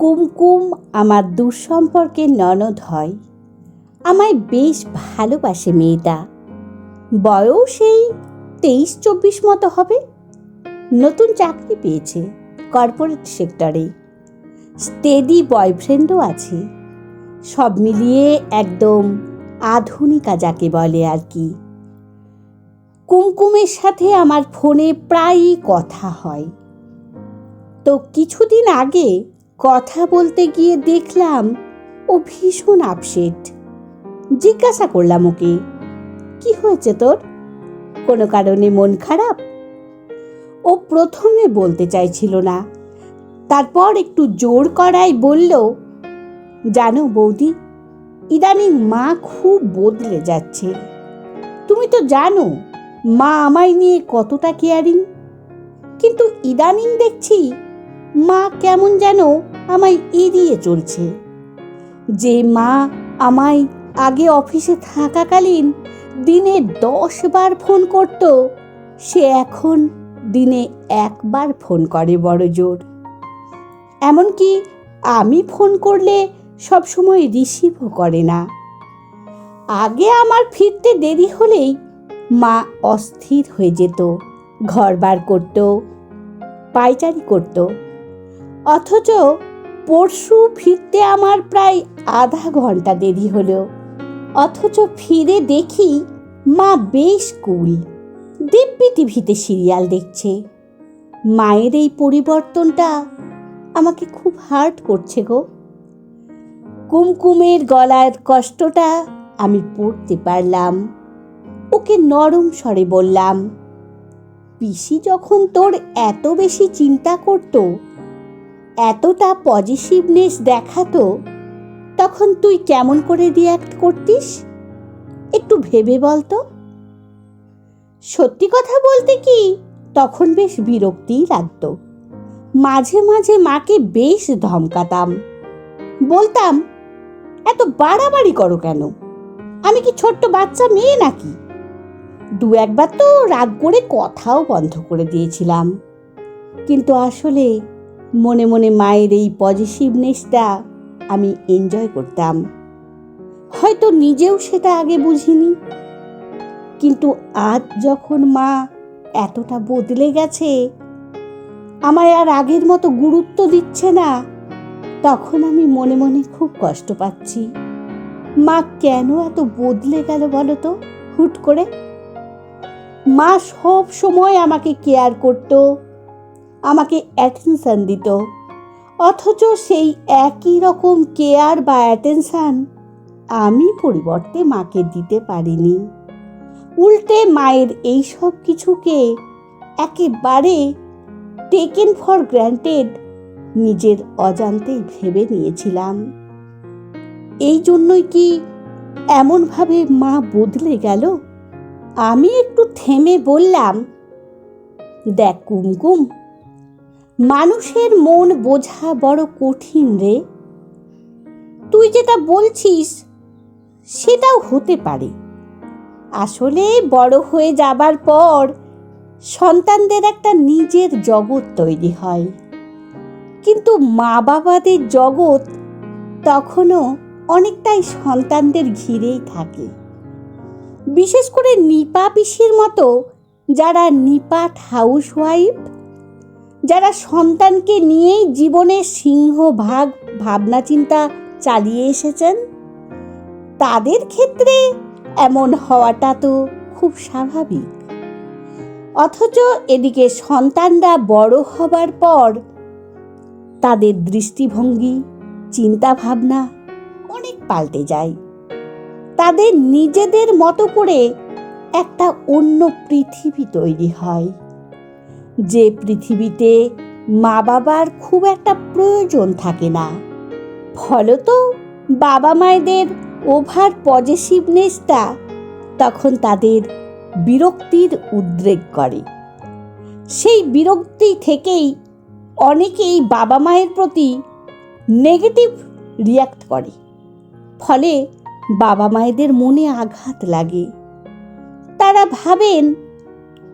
কুমকুম আমার দুঃসম্পর্কের ননদ হয়। আমায় বেশ ভালোবাসে মেয়েটা। বয়স এই তেইশ চব্বিশ মতো হবে। নতুন চাকরি পেয়েছে কর্পোরেট সেক্টরে স্টেডি বয়ফ্রেন্ডও আছে। সব মিলিয়ে একদম আধুনিকা যাকে বলে আর কি। কুমকুমের সাথে আমার ফোনে প্রায়ই কথা হয়। তো কিছুদিন আগে কথা বলতে গিয়ে দেখলাম ও ভীষণ আপসেট। জিজ্ঞাসা করলাম ওকে, কি হয়েছে তোর? কোনো কারণে মন খারাপ? ও প্রথমে বলতে চাইছিল না, তারপর একটু জোর করায় বলল, জানো বৌদি, ইদানিং মা খুব বদলে যাচ্ছে। তুমি তো জানো, মা আমায় নিয়ে কতটা কেয়ারিং। কিন্তু ইদানিং দেখছি মা কেমন যেন আমায় এড়িয়ে চলছে। যে মা আমায় আগে অফিসে থাকাকালীন দিনে দশ বার ফোন করত, সে এখন দিনে একবার ফোন করে বড় জোর। এমনকি আমি ফোন করলে সব সময় রিসিভও করে না। আগে আমার ফিরতে দেরি হলেই মা অস্থির হয়ে যেত ঘর বার করত পাইচারি করত। অথচ পরশু ফিরতে আমার প্রায় আধা ঘণ্টা দেরি হলো। অথচ ফিরে দেখি মা বেশ কুল। দিব্যি টিভিতে সিরিয়াল দেখছে। মায়ের এই পরিবর্তনটা আমাকে খুব হার্ট করছে গো। কুমকুমের গলার কষ্টটা আমি পড়তে পারলাম। ওকে নরম স্বরে বললাম, পিসি যখন তোর এত বেশি চিন্তা করত এতটা পজিটিভনেস দেখাতো, তখন তুই কেমন করে রিয়াক্ট করতিস? একটু ভেবে বলতো সত্যি কথা বলতে কি, তখন বেশ বিরক্তিই লাগতো। মাঝে মাঝে মাকে বেশ ধমকাতাম। বলতাম, এত বাড়াবাড়ি করো কেন? আমি কি ছোট্ট বাচ্চা মেয়ে নাকি? দু একবার তো রাগ করে কথাও বন্ধ করে দিয়েছিলাম। কিন্তু আসলে মনে মনে মায়ের এই পজিটিভনেসটা আমি এনজয় করতাম। হয়তো নিজেও সেটা আগে বুঝিনি। কিন্তু আজ যখন মা এতটা বদলে গেছে, আমায় আর আগের মতো গুরুত্ব দিচ্ছে না, তখন আমি মনে মনে খুব কষ্ট পাচ্ছি। মা কেন এত বদলে গেল বলো তো? হুট করে। মা সব সময় আমাকে কেয়ার করত। আমাকে অ্যাটেনশন দিত। অথচ সেই একই রকম কেয়ার বা অ্যাটেনশন আমি পরিবর্তে মাকে দিতে পারিনি। উল্টে মায়ের এই সব কিছুকে একেবারে টেকেন ফর গ্র্যান্টেড নিজের অজান্তেই ভেবে নিয়েছিলাম। এই জন্যই কি এমনভাবে মা বদলে গেল? আমি একটু থেমে বললাম, দেখ কুমকুম মানুষের মন বোঝা বড় কঠিন রে। তুই যেটা বলছিস, সেটাও হতে পারে। আসলে বড় হয়ে যাবার পর সন্তানদের একটা নিজের জগৎ তৈরি হয়। কিন্তু মা বাবাদের জগৎ তখনও অনেকটাই সন্তানদের ঘিরেই থাকে। বিশেষ করে নিপা পিসির মতো যারা নিপাট হাউসওয়াইফ যারা সন্তানকে নিয়েই জীবনের সিংহভাগ ভাবনা চিন্তা চালিয়ে এসেছেন, তাদের ক্ষেত্রে এমন হওয়াটা তো খুব স্বাভাবিক। অথচ এদিকে সন্তানরা বড় হবার পর তাদের দৃষ্টিভঙ্গি, চিন্তাভাবনা অনেক পাল্টে যায়। তাদের নিজেদের মতো করে একটা অন্য পৃথিবী তৈরি হয়। যে পৃথিবীতে মা বাবার খুব একটা প্রয়োজন থাকে না। ফলত বাবা মায়েদের ওভার পজিটিভনেসটা তখন তাদের বিরক্তির উদ্রেক করে। সেই বিরক্তি থেকেই অনেকেই বাবা মায়ের প্রতি নেগেটিভ রিয়াক্ট করে। ফলে বাবা মায়েদের মনে আঘাত লাগে। তারা ভাবেন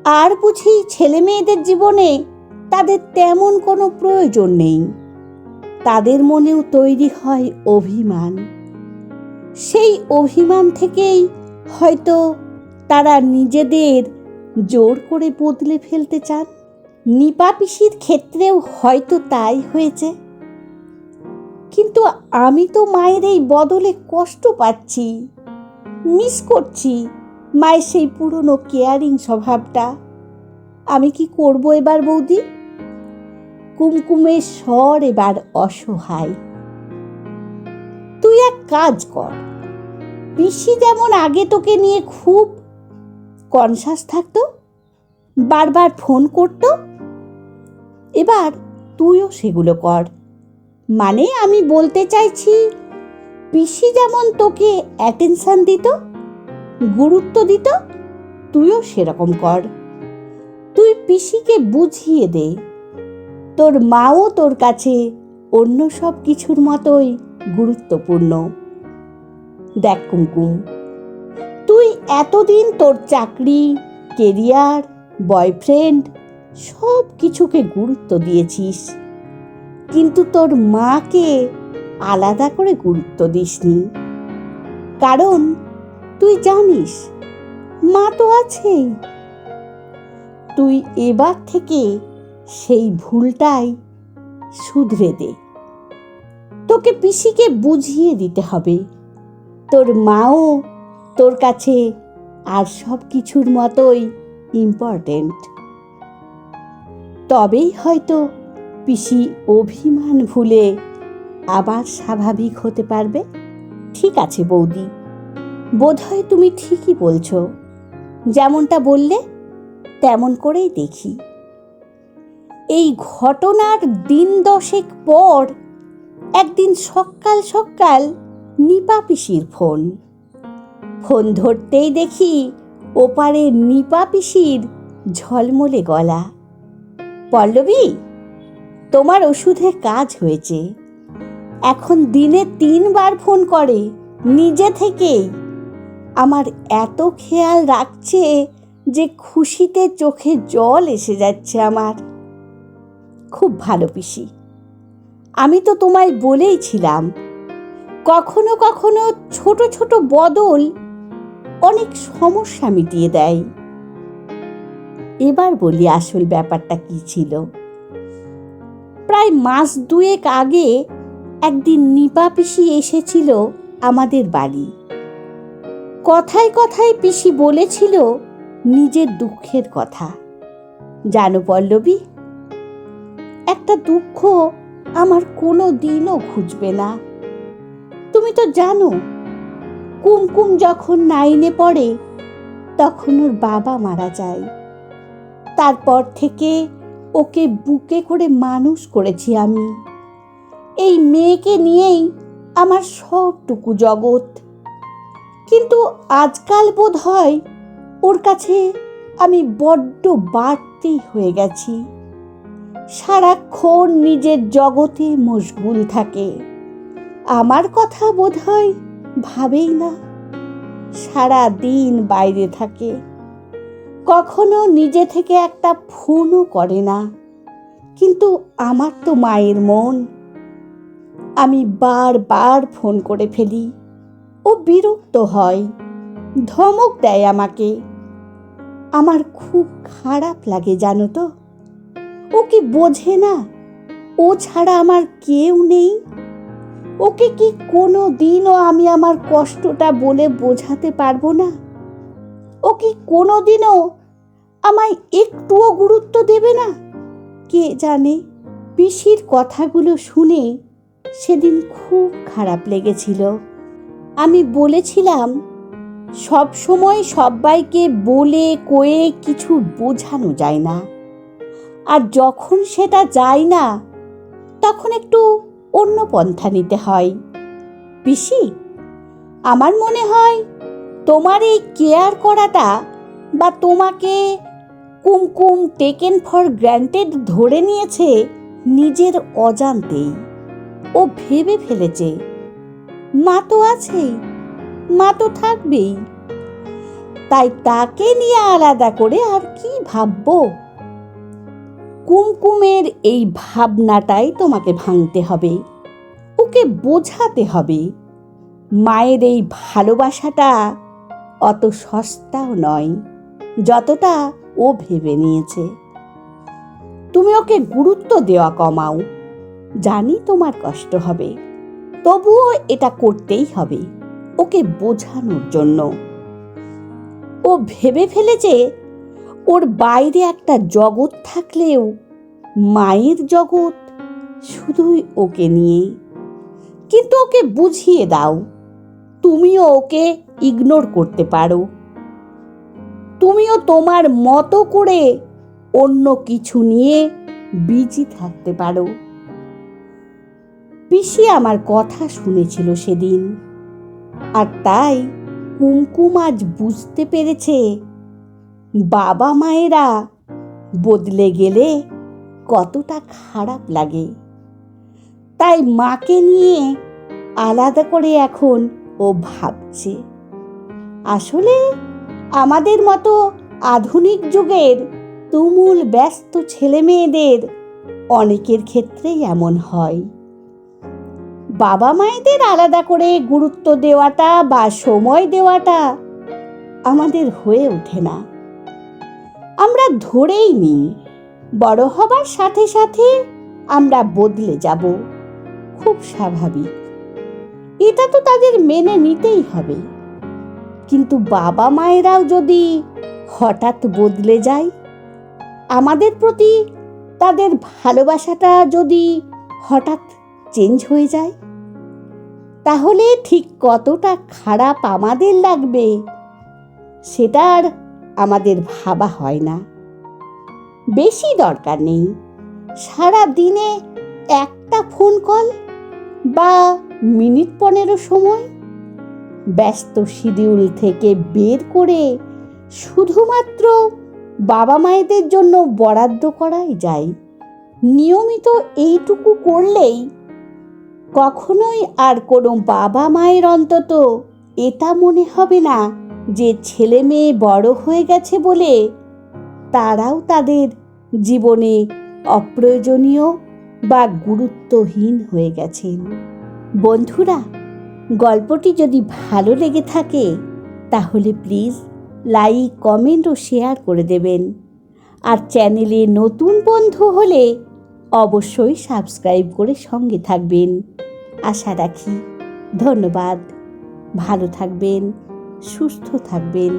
আর বুঝি ছেলে মেয়েদের জীবনে তাদের তেমন কোনো প্রয়োজন নেই। তাদের মনেও তৈরি হয় অভিমান। সেই অভিমান থেকেই হয়তো তারা নিজেদের জোর করে বদলে ফেলতে চান। নিপা পিসির ক্ষেত্রেও হয়তো তাই হয়েছে। কিন্তু আমি তো মায়ের এই বদলে কষ্ট পাচ্ছি, মিস করছি। মায়ের সেই পুরনো কেয়ারিং স্বভাবটা। আমি কি করব এবার বৌদি? কুমকুমের স্বর এবার অসহায়। তুই এক কাজ কর। পিসি যেমন আগে তোকে নিয়ে খুব কনসাস থাকতো, বারবার ফোন করতো, এবার তুইও সেগুলো কর। মানে আমি বলতে চাইছি, পিসি যেমন তোকে অ্যাটেনশন দিত গুরুত্ব দিত, তুইও সেরকম কর। তুই পিসিকে বুঝিয়ে দে। তোর মাও তোর কাছে অন্য সব কিছুর মতোই গুরুত্বপূর্ণ। দেখ কুমকুম, তুই এতদিন তোর চাকরি, কেরিয়ার, বয়ফ্রেন্ড সব কিছুকে গুরুত্ব দিয়েছিস। কিন্তু তোর মাকে আলাদা করে গুরুত্ব দিসনি। কারণ তুই জানিস, মা তো আছেই। তুই এবার থেকে সেই ভুলটাই শুধরে দে। তোকে পিসিকে বুঝিয়ে দিতে হবে। তোর মাও তোর কাছে আর সব কিছুর মতোই ইম্পর্টেন্ট তবেই হয়তো পিসি অভিমান ভুলে আবার স্বাভাবিক হতে পারবে। ঠিক আছে বৌদি। বোধহয় তুমি ঠিকই বলছো। যেমনটা বললে, তেমন করেই দেখি। এই ঘটনার দিন দশেক পর একদিন সকাল সকাল নিপা পিসির ফোন। ফোন ধরতেই দেখি ওপারে নিপা পিসির ঝলমলে গলা। পল্লবী, তোমার ওষুধে কাজ হয়েছে। এখন দিনে তিনবার ফোন করে, নিজে থেকেই। আমার এত খেয়াল রাখছে যে খুশিতে চোখে জল এসে যাচ্ছে আমার। খুব ভালো পিসি। আমি তো তোমায় বলেই ছিলাম, কখনো কখনো ছোট ছোট বদল অনেক সমস্যা মিটিয়ে দেয়। এবার বলি আসল ব্যাপারটা কি ছিল। প্রায় মাস দুয়েক আগে একদিন নিপা পিসি এসেছিল আমাদের বাড়ি। কথায় কথায় পিসি বলেছিল নিজের দুঃখের কথা। জানো পল্লবী, একটা দুঃখ আমার কোনো দিনও খুঁজবে না। তুমি তো জানো কুমকুম যখন নাইনে পড়ে, তখন ওর বাবা মারা যায়। তারপর থেকে ওকে বুকে করে মানুষ করেছি আমি। এই মেয়েকে নিয়েই আমার সবটুকু জগৎ। কিন্তু আজকাল বোধ হয় ওর কাছে আমি বড্ড বাড়তি হয়ে গেছি। সারাক্ষণ নিজের জগতে মশগুল থাকে। আমার কথা বোধ হয় ভাবেই না। সারা দিন বাইরে থাকে। কখনো নিজে থেকে একটা ফোনও করে না। কিন্তু আমার তো মায়ের মন। আমি বারবার ফোন করে ফেলি। ও বিরক্ত হয়। ধমক দেয় আমাকে। আমার খুব খারাপ লাগে, জানো তো। ও কি বোঝে না? ও ছাড়া আমার কেউ নেই। ওকে কি কোনো দিনও আমি আমার কষ্টটা বলে বোঝাতে পারব না? ও কি কোনো দিনও আমায় একটুও গুরুত্ব দেবে না? কে জানে? পিসির কথাগুলো শুনে সেদিন খুব খারাপ লেগেছিল। আমি বলেছিলাম, সব সময় সবাইকে বলে কয়ে কিছু বোঝানো যায় না। আর যখন সেটা যায় না, তখন একটু অন্য পন্থা নিতে হয়। পিসি, আমার মনে হয় তোমার এই কেয়ার করাটা বা তোমাকে কুমকুম টেকেন ফর গ্র্যান্টেড ধরে নিয়েছে নিজের অজান্তেই। ও ভেবে ফেলেছে। মা তো আছেই, মা তো থাকবেই। তাই তাকে নিয়ে আলাদা করে আর কি ভাববো? কুমকুমের এই ভাবনাটাই তোমাকে ভাঙতে হবে, ওকে বোঝাতে হবে। মায়ের এই ভালোবাসাটা অত সস্তাও নয়, যতটা ও ভেবে নিয়েছে। তুমি ওকে গুরুত্ব দেওয়া কমাও, জানি তোমার কষ্ট হবে। তবুও এটা করতেই হবে, ওকে বোঝানোর জন্য। ও ভেবে ফেলেছে ওর বাইরে একটা জগৎ থাকলেও মায়ের জগৎ শুধুই ওকে নিয়ে কিন্তু ওকে বুঝিয়ে দাও, তুমিও ওকে ইগনোর করতে পারো। তুমিও তোমার মতো করে অন্য কিছু নিয়ে বিজি থাকতে পারো। পিসি আমার কথা শুনেছিল সেদিন। আর তাই কুমকুম আজ বুঝতে পেরেছে, বাবা মায়েরা বদলে গেলে কতটা খারাপ লাগে। তাই মাকে নিয়ে আলাদা করে এখন ও ভাবছে। আসলে আমাদের মতো আধুনিক যুগের তুমুল ব্যস্ত ছেলে মেয়েদের অনেকের ক্ষেত্রেই এমন হয়। বাবা মায়েদের আলাদা করে গুরুত্ব দেওয়াটা বা সময় দেওয়াটা আমাদের হয়ে ওঠে না। আমরা ধরেই নিই, বড় হবার সাথে সাথে আমরা বদলে যাব। খুব স্বাভাবিক। এটা তো তাদের মেনে নিতেই হবে। কিন্তু বাবা মায়েরাও যদি হঠাৎ বদলে যায়, আমাদের প্রতি তাদের ভালোবাসাটা যদি হঠাৎ চেঞ্জ হয়ে যায়। তাহলে ঠিক কতটা খারাপ আমাদের লাগবে, সেটা আর আমাদের ভাবা হয় না। বেশি দরকার নেই। সারা দিনে একটা ফোন কল বা মিনিট পনেরো সময় ব্যস্ত শিডিউল থেকে বের করে শুধুমাত্র বাবা মায়েদের জন্য বরাদ্দ করাই যায়। নিয়মিত এইটুকু করলেই কখনোই আর কোনো বাবা মায়ের অন্তত এটা মনে হবে না যে ছেলে মেয়ে বড় হয়ে গেছে বলে তারাও তাদের জীবনে অপ্রয়োজনীয় বা গুরুত্বহীন হয়ে গেছেন। বন্ধুরা, গল্পটি যদি ভালো লেগে থাকে, তাহলে প্লিজ লাইক, কমেন্ট ও শেয়ার করে দেবেন। আর চ্যানেলে নতুন বন্ধু হলে অবশ্যই সাবস্ক্রাইব করে সঙ্গে থাকবেন। আশা রাখি। ধন্যবাদ। ভালো থাকবেন সুস্থ থাকবেন।